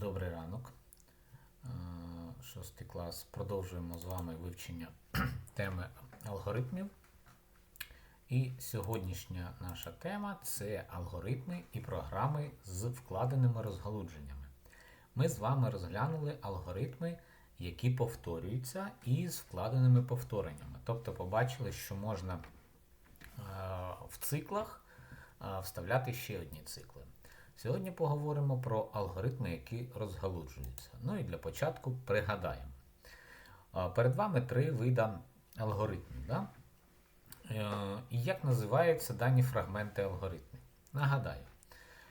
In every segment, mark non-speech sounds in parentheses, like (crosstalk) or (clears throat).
Добрий ранок. Е, Шостий клас. Продовжуємо з вами вивчення (clears throat) теми алгоритмів. І сьогоднішня наша тема це алгоритми і програми з вкладеними розгалудженнями. Ми з вами розглянули алгоритми, які повторюються і з вкладеними повтореннями. Тобто побачили, що можна е, в циклах е, вставляти ще одні цикли. Сьогодні поговоримо про алгоритми, які розгалуджуються. Ну і для початку пригадаємо. Перед вами три вида алгоритмів. Да? Е, І як називаються дані фрагменти алгоритмів? Нагадаю,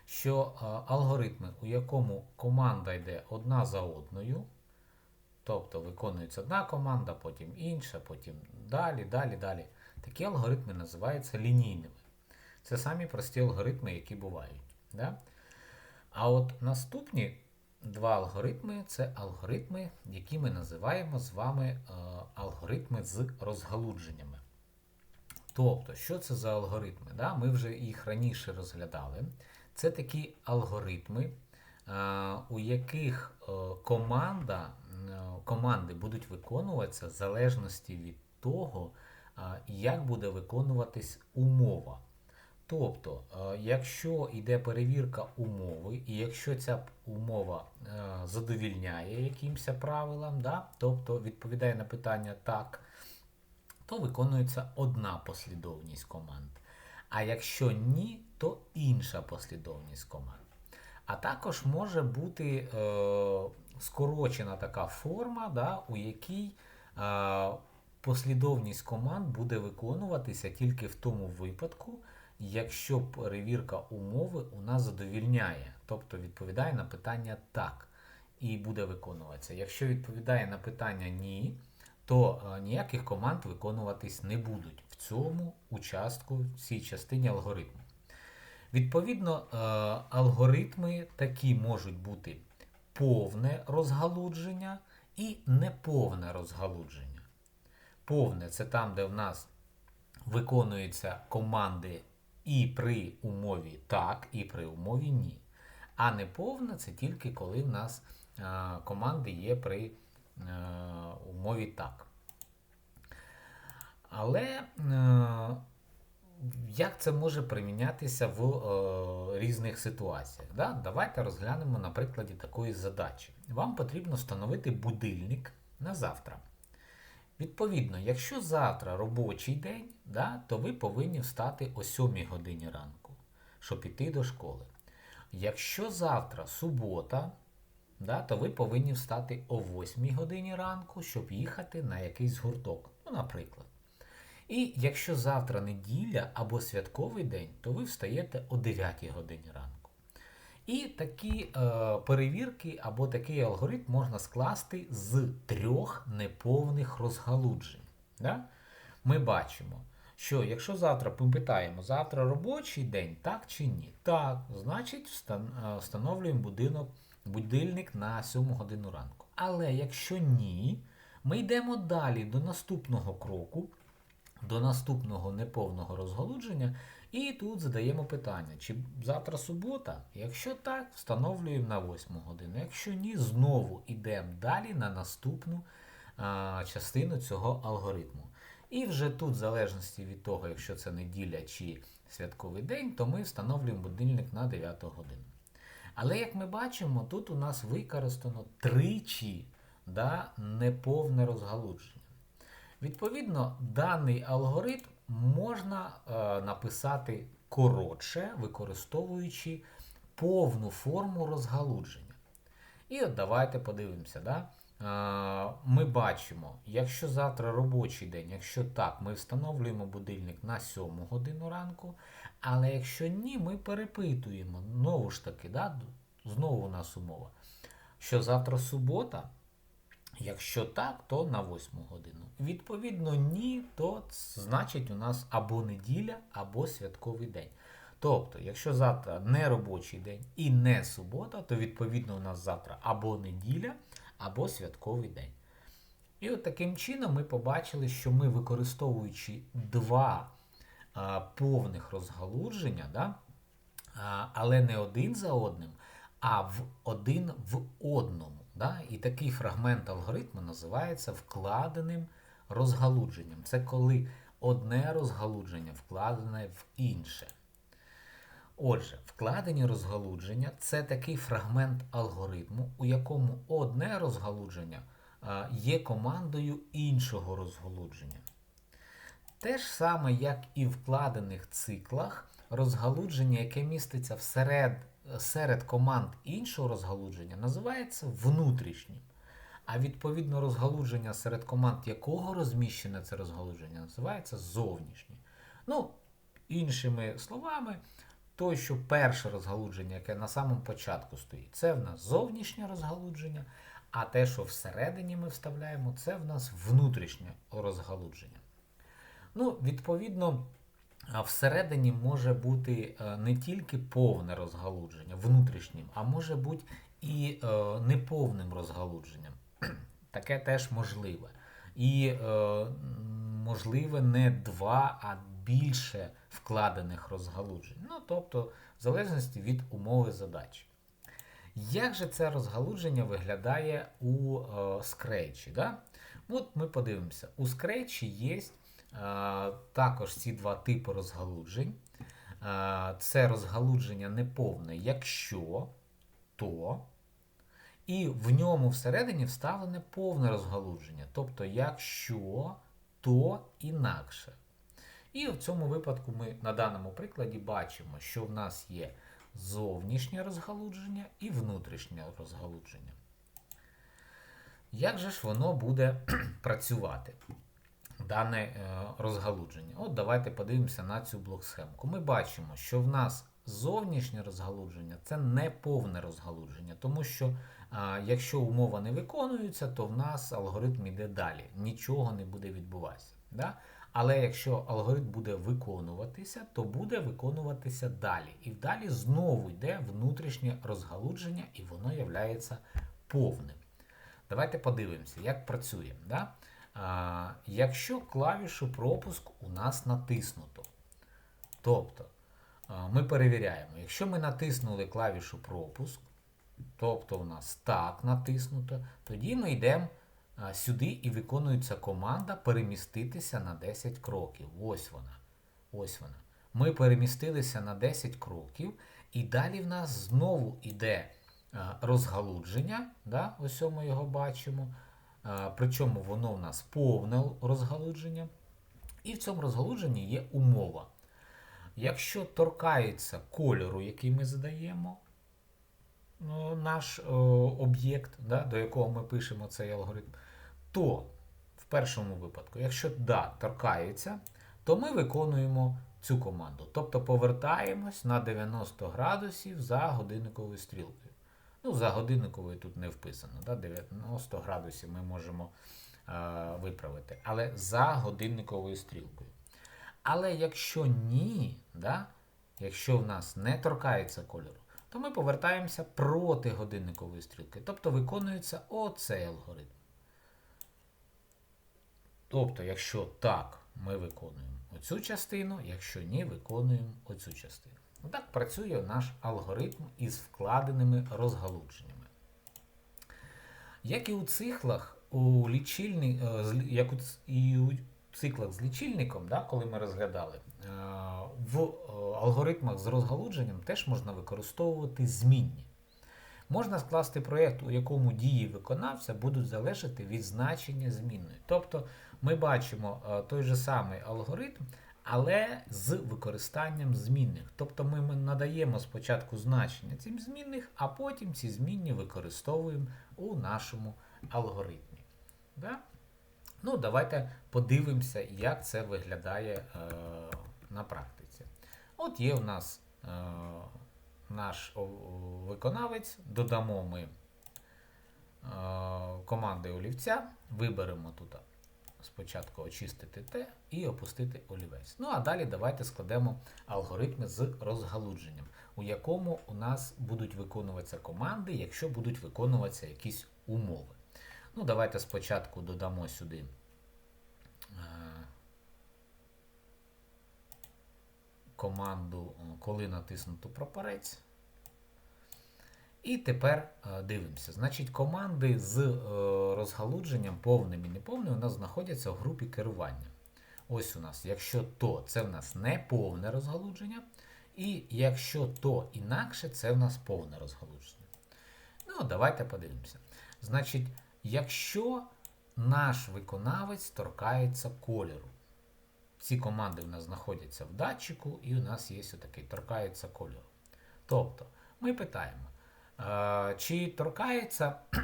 що алгоритми, у якому команда йде одна за одною, тобто виконується одна команда, потім інша, потім далі, далі, далі. Такі алгоритми називаються лінійними. Це самі прості алгоритми, які бувають. Да? А от наступні два алгоритми це алгоритми, які ми називаємо з вами е, алгоритми з розгалудженнями. Тобто, що це за алгоритми? Да? Ми вже їх раніше розглядали. Це такі алгоритми, е, у яких е, команда, команди будуть виконуватися в залежності від того, як буде виконуватись умова. Тобто, е, якщо йде перевірка умови, і якщо ця умова е, задовільняє якимось правилам, да, тобто відповідає на питання так, то виконується одна послідовність команд. А якщо ні, то інша послідовність команд. А також може бути е, скорочена така форма, да, у якій е, послідовність команд буде виконуватися тільки в тому випадку, якщо перевірка умови у нас задовільняє, тобто відповідає на питання так і буде виконуватися. Якщо відповідає на питання ні, то е, ніяких команд виконуватись не будуть в цьому участку, в цій частині алгоритму. Відповідно, е, алгоритми такі можуть бути повне розгалудження і неповне розгалудження. Повне це там, де в нас виконуються команди і при умові так, і при умові ні. А неповне це тільки коли в нас е, команди є при е, умові так. Але е, як це може примінятися в різних ситуаціях? Да? Давайте розглянемо на прикладі такої задачі. Вам потрібно встановити будильник на завтра. Відповідно, якщо завтра робочий день, да, то ви повинні встати о 7 годині ранку, щоб іти до школи. Якщо завтра субота, да, то ви повинні встати о 8 годині ранку, щоб їхати на якийсь гурток. Ну, наприклад. І якщо завтра неділя або святковий день, то ви встаєте о 9 годині ранку. І такі е, перевірки або такий алгоритм можна скласти з трьох неповних розгалуджень. Да? Ми бачимо, що якщо завтра ми питаємо, завтра робочий день, так чи ні? Так, значить е, встановлюємо будинок, будильник на 7 годину ранку. Але якщо ні, ми йдемо далі до наступного кроку, до наступного неповного розгалудження, і тут задаємо питання, чи завтра субота? Якщо так, встановлюємо на 8 годину. Якщо ні, знову йдемо далі на наступну а, частину цього алгоритму. І вже тут, в залежності від того, якщо це неділя чи святковий день, то ми встановлюємо будильник на 9 годину. Але як ми бачимо, тут у нас використано тричі да, неповне розгалудження. Відповідно, даний алгоритм можна е, написати коротше, використовуючи повну форму розгалудження. І от давайте подивимося. Да? Е, ми бачимо, якщо завтра робочий день, якщо так, ми встановлюємо будильник на 7 годину ранку, але якщо ні, ми перепитуємо. Знову ж таки, да? знову у нас умова, що завтра субота. Якщо так, то на 8 годину. Відповідно, ні, то значить у нас або неділя, або святковий день. Тобто, якщо завтра не робочий день і не субота, то відповідно у нас завтра або неділя, або святковий день. І от таким чином ми побачили, що ми, використовуючи два а, повних розгалудження, да, а, але не один за одним, а в один в одному. Да? І такий фрагмент алгоритму називається вкладеним розгалудженням. Це коли одне розгалудження вкладене в інше. Отже, вкладені розгалудження це такий фрагмент алгоритму, у якому одне розгалудження є командою іншого розгалудження. Те ж саме, як і в вкладених циклах, розгалудження, яке міститься всеред, серед команд іншого розгалудження, називається внутрішнім. А відповідно розгалудження серед команд якого розміщене це розгалудження, називається зовнішнє. Ну, іншими словами, той, що перше розгалудження, яке на самому початку стоїть, це в нас зовнішнє розгалудження, а те, що всередині ми вставляємо, це в нас внутрішнє розгалудження. Ну, відповідно, всередині може бути е, не тільки повне розгалудження внутрішнім, а може бути і е, неповним розгалудженням. (clears throat) Таке теж можливе. І е, можливе не два, а більше вкладених розгалуджень. Ну, тобто, в залежності від умови задачі. Як же це розгалудження виглядає у Scratch? Да? От ми подивимося. У Scratch є також ці два типи розгалуджень. Е, це розгалудження неповне, якщо то. І в ньому всередині вставлене повне розгалудження. Тобто, якщо, то інакше. І в цьому випадку ми на даному прикладі бачимо, що в нас є зовнішнє розгалудження і внутрішнє розгалудження. Як же ж воно буде (clears throat) працювати, дане е, розгалудження? От давайте подивимося на цю блок-схемку. Ми бачимо, що в нас зовнішнє розгалудження це не повне розгалудження, тому що якщо умова не виконується, то в нас алгоритм йде далі, нічого не буде відбуватися. Да? Але якщо алгоритм буде виконуватися, то буде виконуватися далі. І далі знову йде внутрішнє розгалудження, і воно є повним. Давайте подивимося, як працює. Да? Якщо клавішу пропуск у нас натиснуто, тобто ми перевіряємо, якщо ми натиснули клавішу пропуск, тобто у нас так натиснуто, тоді ми йдемо сюди і виконується команда переміститися на 10 кроків. Ось вона. Ось вона. Ми перемістилися на 10 кроків, і далі в нас знову йде розгалудження. Да? Ось ми його бачимо. Причому воно в нас повне розгалудження. І в цьому розгалудженні є умова. Якщо торкається кольору, який ми задаємо, ну, наш об'єкт, да, до якого ми пишемо цей алгоритм, то в першому випадку, якщо да, торкається, то ми виконуємо цю команду. Тобто повертаємось на 90 градусів за годинниковою стрілкою. Ну, за годинниковою тут не вписано. Да? 90 градусів ми можемо е, виправити. Але за годинниковою стрілкою. Але якщо ні, да? якщо в нас не торкається кольору, то ми повертаємося проти годинникової стрілки. Тобто виконується оцей алгоритм. Тобто, якщо так, ми виконуємо оцю частину, якщо ні, виконуємо оцю частину. Отак працює наш алгоритм із вкладеними розгалудженнями. Як і у циклах, у лічильні, е, як і у циклах з лічильником, да, коли ми розглядали, е, в е, алгоритмах з розгалудженням теж можна використовувати змінні. Можна скласти проєкт, у якому дії виконавця будуть залежати від значення змінної. Тобто ми бачимо е, той же самий алгоритм, але з використанням змінних. Тобто ми надаємо спочатку значення цим змінних, а потім ці змінні використовуємо у нашому алгоритмі. Да? Ну, Давайте подивимося, як це виглядає е, на практиці. От є у нас е, наш виконавець, додамо ми е, команди олівця, виберемо тут спочатку очистити те і опустити олівець. Ну а далі давайте складемо алгоритми з розгалудженням, у якому у нас будуть виконуватися команди, якщо будуть виконуватися якісь умови. Ну, Давайте спочатку додамо сюди. Команду, коли натиснуто прапорець. І тепер е, дивимося. Значить, команди з е, розгалудженням повним і неповним у нас знаходяться в групі керування. Ось у нас, якщо то, це в нас не повне розгалудження. І якщо то інакше, це в нас повне розгалудження. Ну, давайте подивимося. Значить, якщо наш виконавець торкається кольору, ці команди у нас знаходяться в датчику, і у нас є отакий торкається кольору. Тобто, ми питаємо, е, чи торкається. (clears throat)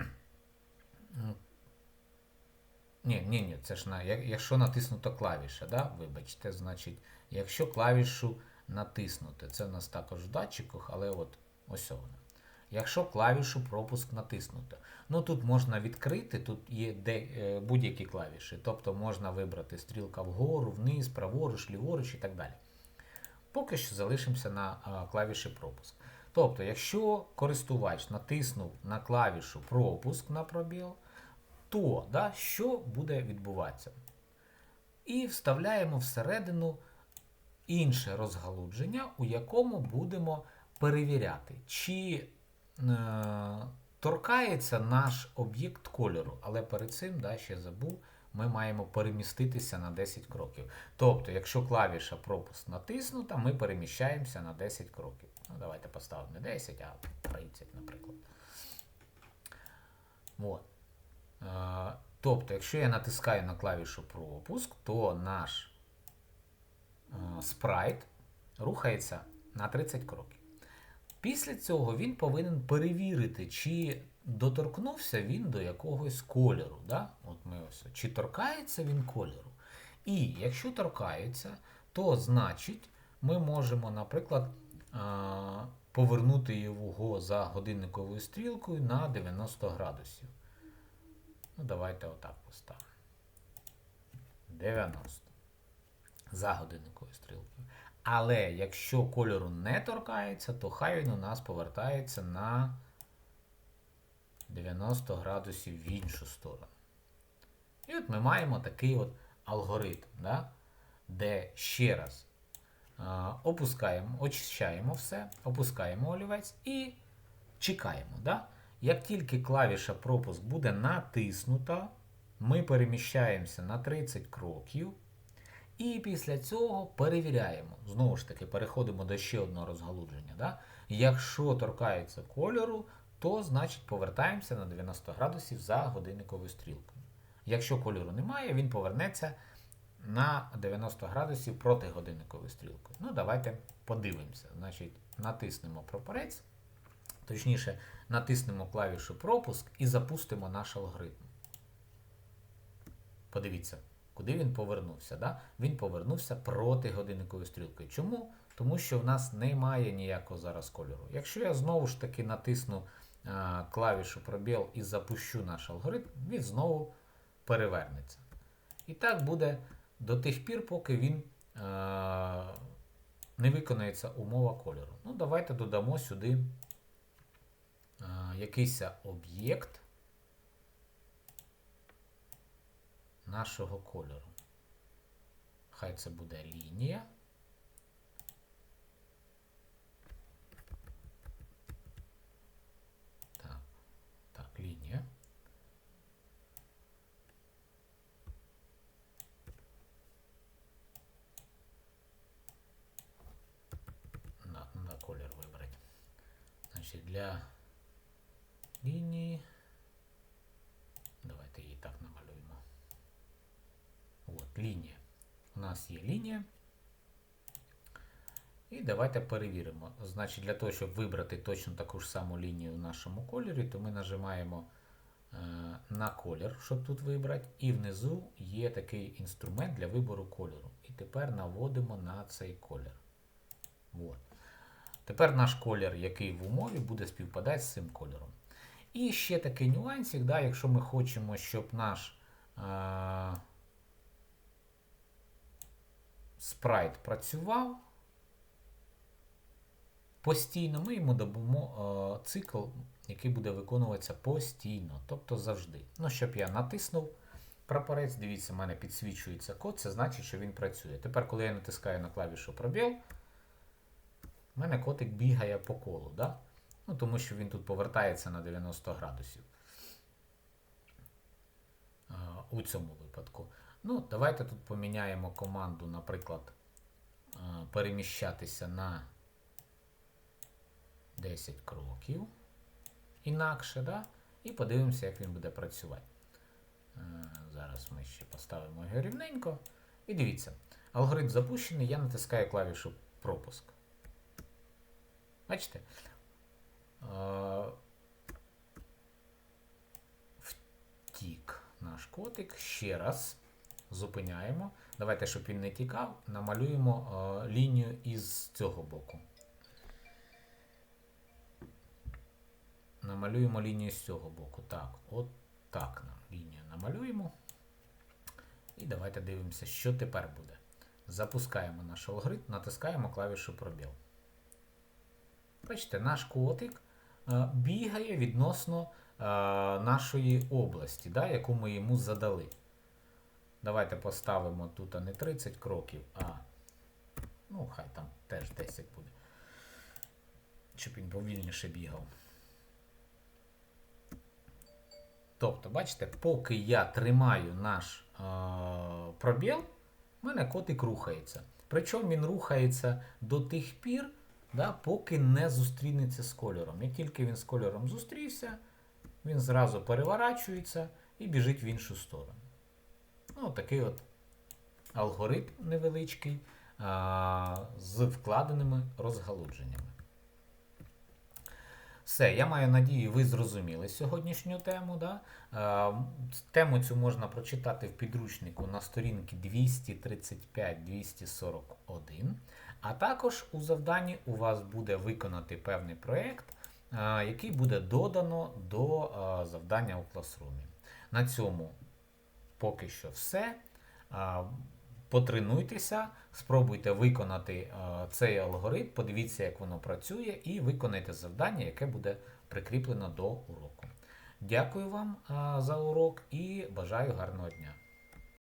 Ні, ні, ні, це ж на, якщо натиснута клавіша, да? вибачте, значить, якщо клавішу натиснути, це в нас також в датчиках, але от ось вона. Якщо клавішу пропуск натиснуто. Ну тут можна відкрити, тут є е, будь-які клавіші. Тобто можна вибрати стрілка вгору, вниз, праворуч, ліворуч і так далі. Поки що залишимося на а, клавіші пропуск. Тобто, якщо користувач натиснув на клавішу пропуск на пробіл, то да, що буде відбуватися? І вставляємо всередину інше розгалудження, у якому будемо перевіряти, чи е, торкається наш об'єкт кольору. Але перед цим, да, ще забув, ми маємо переміститися на 10 кроків. Тобто, якщо клавіша пропуск натиснута, ми переміщаємося на 10 кроків. Ну, давайте поставимо не 10, а 30, наприклад. От. Е, Тобто, якщо я натискаю на клавішу пропуск, то наш е, спрайт рухається на 30 кроків. Після цього він повинен перевірити, чи доторкнувся він до якогось кольору. Да? От ми ось, чи торкається він кольору. І якщо торкається, то значить ми можемо, наприклад, повернути його за годинниковою стрілкою на 90 градусів. Ну, давайте отак поставимо. 90. За годинниковою стрілкою. Але якщо кольору не торкається, то хай він у нас повертається на 90 градусів в іншу сторону. І от ми маємо такий от алгоритм, да? де ще раз опускаємо, очищаємо все, опускаємо олівець і чекаємо. Да? Як тільки клавіша пропуск буде натиснута, ми переміщаємося на 30 кроків. І після цього перевіряємо. Знову ж таки, переходимо до ще одного розгалудження. Да? Якщо торкається кольору, то значить повертаємося на 90 градусів за годинниковою стрілкою. Якщо кольору немає, він повернеться на 90 градусів проти годинникової стрілки. Ну, давайте подивимося. Значить, натиснемо прапорець, точніше, натиснемо клавішу пропуск і запустимо наш алгоритм. Подивіться, куди він повернувся. Да? Він повернувся проти годинникової стрілки. Чому? Тому що в нас немає ніякого зараз кольору. Якщо я знову ж таки натисну а, клавішу пробіл і запущу наш алгоритм, він знову перевернеться. І так буде до тих пір, поки він а, не виконається умова кольору. Ну, давайте додамо сюди а, якийсь об'єкт нашого кольору. Хай це буде лінія. Так, так, лінія. На, на колір вибрати. Значить, для лінії. Давайте її так намалюємо. От, лінія. У нас є лінія. І давайте перевіримо. Значить, для того, щоб вибрати точно таку ж саму лінію в нашому кольорі, то ми нажимаємо е, на колір, щоб тут вибрати. І внизу є такий інструмент для вибору кольору. І тепер наводимо на цей колір. От. Тепер наш колір, який в умові, буде співпадати з цим кольором. І ще такий нюансик, да, якщо ми хочемо, щоб наш е, спрайт працював постійно, ми йому додамо е, цикл, який буде виконуватися постійно, тобто завжди. Ну, щоб я натиснув прапорець, дивіться, в мене підсвічується код, це значить, що він працює. Тепер, коли я натискаю на клавішу пробіл, в мене котик бігає по колу. Да? Ну, тому що він тут повертається на 90 градусів. Е, У цьому випадку. Ну, давайте тут поміняємо команду, наприклад, е, переміщатися на 10 кроків. Інакше, да? І подивимося, як він буде працювати. Е, Зараз ми ще поставимо його рівненько. І дивіться, алгоритм запущений, я натискаю клавішу пропуск. Бачите? Е, Втік наш котик. Ще раз зупиняємо. Давайте, щоб він не тікав, намалюємо е, лінію із цього боку. Намалюємо лінію з цього боку. Так, от так нам лінію намалюємо. І давайте дивимося, що тепер буде. Запускаємо наш алгоритм, натискаємо клавішу пробіл. Бачите, наш котик е, бігає відносно е, нашої області, да, яку ми йому задали. Давайте поставимо тут а не 30 кроків, а ну, хай там теж 10 буде. Щоб він повільніше бігав. Тобто, бачите, поки я тримаю наш е, пробіл, в мене котик рухається. Причому він рухається до тих пір, да, поки не зустрінеться з кольором. Як тільки він з кольором зустрівся, він зразу переворачується і біжить в іншу сторону. Ну, такий от алгоритм невеличкий а, з вкладеними розгалудженнями. Все, я маю надію, ви зрозуміли сьогоднішню тему. Да? Тему цю можна прочитати в підручнику на сторінки 235-241. А також у завданні у вас буде виконати певний проєкт, який буде додано до завдання у класрумі. На цьому поки що все. Потренуйтеся, спробуйте виконати цей алгоритм, подивіться, як воно працює, і виконайте завдання, яке буде прикріплено до уроку. Дякую вам за урок і бажаю гарного дня!